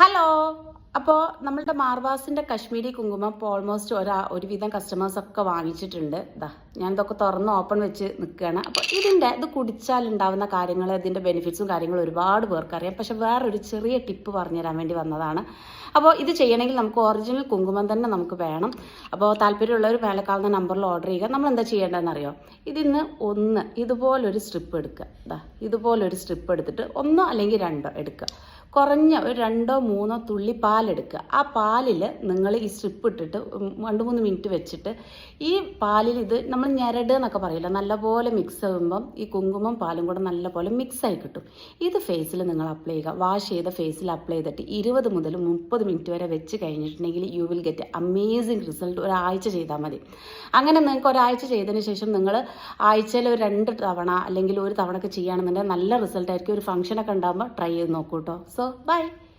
Hello അപ്പോൾ നമ്മളുടെ മാർവാസിന്റെ കശ്മീരി കുങ്കുമം ഇപ്പോൾ ഓൾമോസ്റ്റ് ഒരാ ഒരുവിധം കസ്റ്റമേഴ്സ് ഒക്കെ വാങ്ങിച്ചിട്ടുണ്ട്. ഇതാ ഞാൻ ഇതൊക്കെ തുറന്ന് ഓപ്പൺ വെച്ച് നിൽക്കുകയാണ് അപ്പോൾ ഇതിന്റെ ഇത് കുടിച്ചാൽ ഉണ്ടാവുന്ന കാര്യങ്ങൾ ഇതിന്റെ ബെനിഫിറ്റ്സും കാര്യങ്ങളും ഒരുപാട് പേർക്ക് അറിയാം. പക്ഷെ വേറൊരു ചെറിയ ടിപ്പ് പറഞ്ഞുതരാൻ വേണ്ടി വന്നതാണ്. അപ്പോൾ ഇത് ചെയ്യണമെങ്കിൽ നമുക്ക് ഒറിജിനൽ കുങ്കുമം തന്നെ നമുക്ക് വേണം. അപ്പോൾ താല്പര്യമുള്ളവർ മേലക്കാവുന്ന നമ്പറിൽ ഓർഡർ ചെയ്യുക നമ്മൾ എന്താ ചെയ്യേണ്ടതെന്ന് അറിയോ ഇതിന്ന് ഒന്ന് ഇതുപോലൊരു സ്ട്രിപ്പ് എടുക്കുക. ഇതാ ഇതുപോലൊരു സ്ട്രിപ്പ് എടുത്തിട്ട് ഒന്നോ അല്ലെങ്കിൽ രണ്ടോ എടുക്കുക. കുറഞ്ഞ ഒരു രണ്ടോ മൂന്നോ തുള്ളി പാലെടുക്കുക. ആ പാലിൽ നിങ്ങൾ ഈ സ്ട്രിപ്പ് ഇട്ടിട്ട് രണ്ട് മൂന്ന് മിനിറ്റ് വെച്ചിട്ട് ഈ പാലിൽ ഇത് നമ്മൾ ഞെരട് എന്നൊക്കെ പറയില്ല നല്ലപോലെ മിക്സ് ആകുമ്പം ഈ കുങ്കുമം പാലും കൂടെ നല്ലപോലെ മിക്സ് ആയി കിട്ടും. ഇത് ഫേസിൽ നിങ്ങൾ അപ്ലൈ ചെയ്യുക. വാഷ് ചെയ്ത ഫേസിൽ അപ്ലൈ ചെയ്തിട്ട് ഇരുപത് മുതൽ മുപ്പത് മിനിറ്റ് വരെ വെച്ച് കഴിഞ്ഞിട്ടുണ്ടെങ്കിൽ you will get amazing result ഒരാഴ്ച ചെയ്താൽ മതി. അങ്ങനെ നിങ്ങൾക്ക് ഒരാഴ്ച ചെയ്തതിന് ശേഷം നിങ്ങൾ ആഴ്ചയിൽ ഒരു രണ്ട് തവണ അല്ലെങ്കിൽ ഒരു തവണ ഒക്കെ ചെയ്യുകയാണെന്നുണ്ടെങ്കിൽ നല്ല റിസൾട്ട് ആയിരിക്കും. ഒരു ഫംഗ്ഷനൊക്കെ ഉണ്ടാകുമ്പോൾ ട്രൈ ചെയ്ത് നോക്കൂ കേട്ടോ bye.